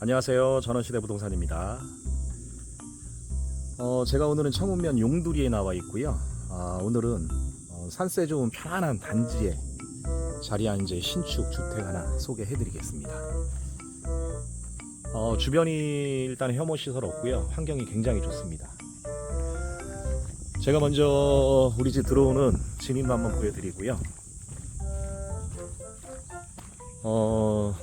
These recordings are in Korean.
안녕하세요. 전원시대 부동산입니다. 어, 제가 오늘은 청운면 용두리에 나와 있고요. 아, 오늘은 어, 산세 좋은 편안한 단지에 자리한 이제 신축 주택 하나 소개해 드리겠습니다. 어, 주변이 일단 혐오 시설 없고요. 환경이 굉장히 좋습니다. 제가 먼저 우리 집 들어오는 진입로 한번 보여드리고요. 어,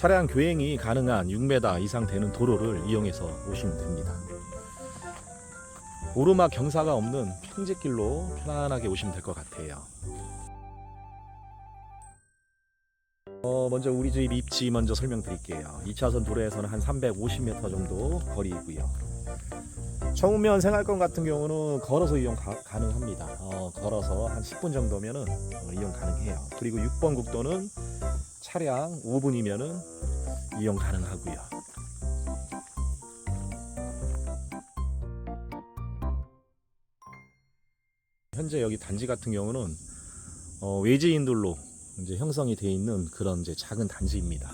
차량 교행이 가능한 6m 이상 되는 도로를 이용해서 오시면 됩니다. 오르막 경사가 없는 평지길로 편안하게 오시면 될 것 같아요. 어, 먼저 우리 집 입지 먼저 설명드릴게요. 2차선 도로에서는 한 350m 정도 거리이고요. 청우면 생활권 같은 경우는 걸어서 이용 가, 능합니다 걸어서 한 10분 정도면은 어, 이용 가능해요. 그리고 6번 국도는 차량 5분이면은 이용 가능하고요. 현재 여기 단지 같은 경우는 어, 외지인들로 이제 형성이 되어 있는 그런 이제 작은 단지입니다.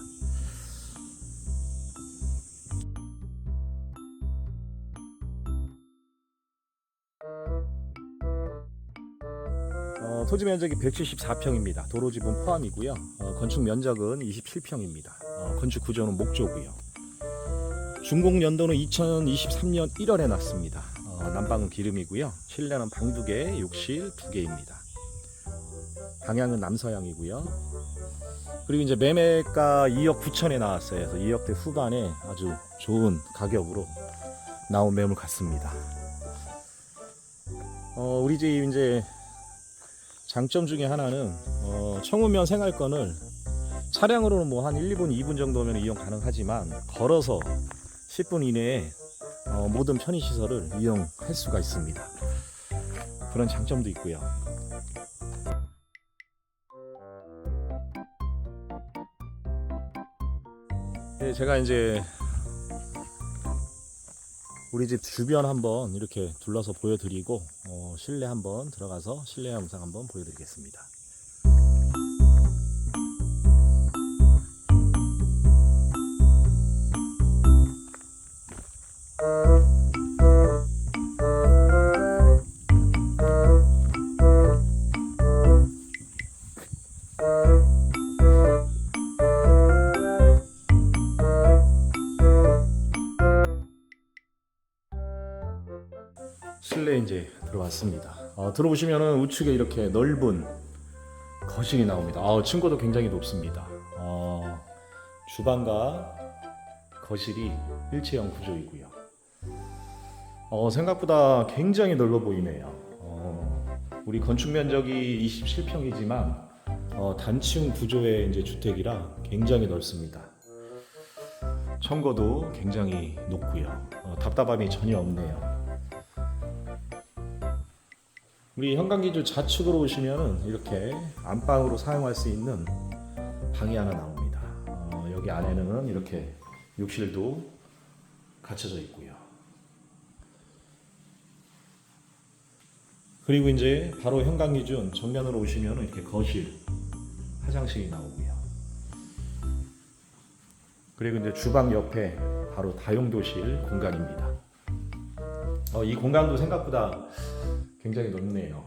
어, 토지 면적이 174평입니다. 도로 지분 포함이고요. 어, 건축 면적은 27평입니다. 어, 건축 구조는 목조고요. 준공 연도는 2023년 1월에 났습니다. 어, 난방은 기름이고요. 실내는 방 두 개, 욕실 두 개입니다. 방향은 남서향이고요. 그리고 이제 매매가 2억 9천에 나왔어요. 그래서 2억대 후반에 아주 좋은 가격으로 나온 매물 같습니다. 어, 우리 집 이제 장점 중에 하나는 어, 청우면 생활권을 차량으로는 뭐 한 1, 2분, 2분 정도면 이용 가능하지만 걸어서 10분 이내에 어, 모든 편의시설을 이용할 수가 있습니다. 그런 장점도 있고요. 네, 제가 이제 우리 집 주변 한번 이렇게 둘러서 보여드리고 어, 실내 한번 들어가서 실내 영상 한번 보여드리겠습니다. 이제 들어왔습니다. 어, 들어보시면은 우측에 이렇게 넓은 거실이 나옵니다. 아, 층고도 굉장히 높습니다. 어, 주방과 거실이 일체형 구조이고요. 어, 생각보다 굉장히 넓어 보이네요. 어, 우리 건축 면적이 27평이지만 어, 단층 구조의 이제 주택이라 굉장히 넓습니다. 청거도 굉장히 높고요. 어, 답답함이 전혀 없네요. 우리 현관기주 좌측으로 오시면은 이렇게 안방으로 사용할 수 있는 방이 하나 나옵니다. 어, 여기 안에는 이렇게 욕실도 갖춰져 있고요. 그리고 이제 바로 현관기준 정면으로 오시면 이렇게 거실, 화장실이 나오고요. 그리고 이제 주방 옆에 바로 다용도실 공간입니다. 어, 이 공간도 생각보다 굉장히 넓네요.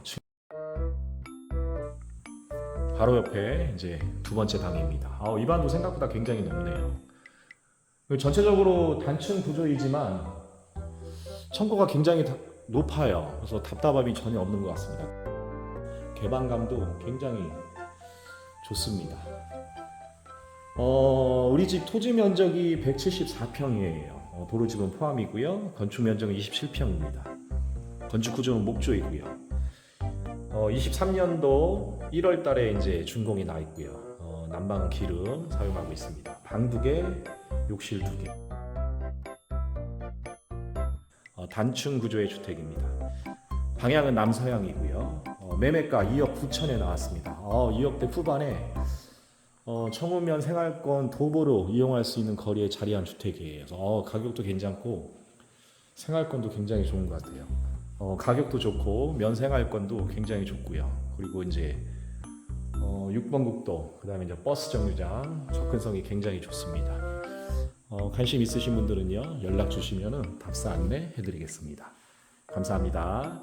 바로 옆에 이제 두 번째 방입니다. 아, 이 방도 생각보다 굉장히 넓네요. 전체적으로 단층 구조이지만 청고가 굉장히 다- 높아요. 그래서 답답함이 전혀 없는 것 같습니다. 개방감도 굉장히 좋습니다. 어, 우리 집 토지 면적이 174평이에요. 어, 도로집은 포함이고요. 건축 면적은 27평입니다. 건축 구조는 목조이고요. 어, 23년도 1월 달에 이제 준공이 나 있고요. 어, 난방 기름 사용하고 있습니다. 방 두 개, 욕실 두 개. 어, 단층 구조의 주택입니다. 방향은 남서향이고요. 어, 매매가 2억 9천에 나왔습니다. 어, 2억대 후반에 어, 청우면 생활권 도보로 이용할 수 있는 거리에 자리한 주택이에요. 그래서 어, 가격도 괜찮고 생활권도 굉장히 좋은 것 같아요. 어, 가격도 좋고 면생활권도 굉장히 좋고요. 그리고 이제 어, 6번 국도, 그다음에 이제 버스 정류장 접근성이 굉장히 좋습니다. 어, 관심 있으신 분들은요 연락 주시면 답사 안내 해드리겠습니다. 감사합니다.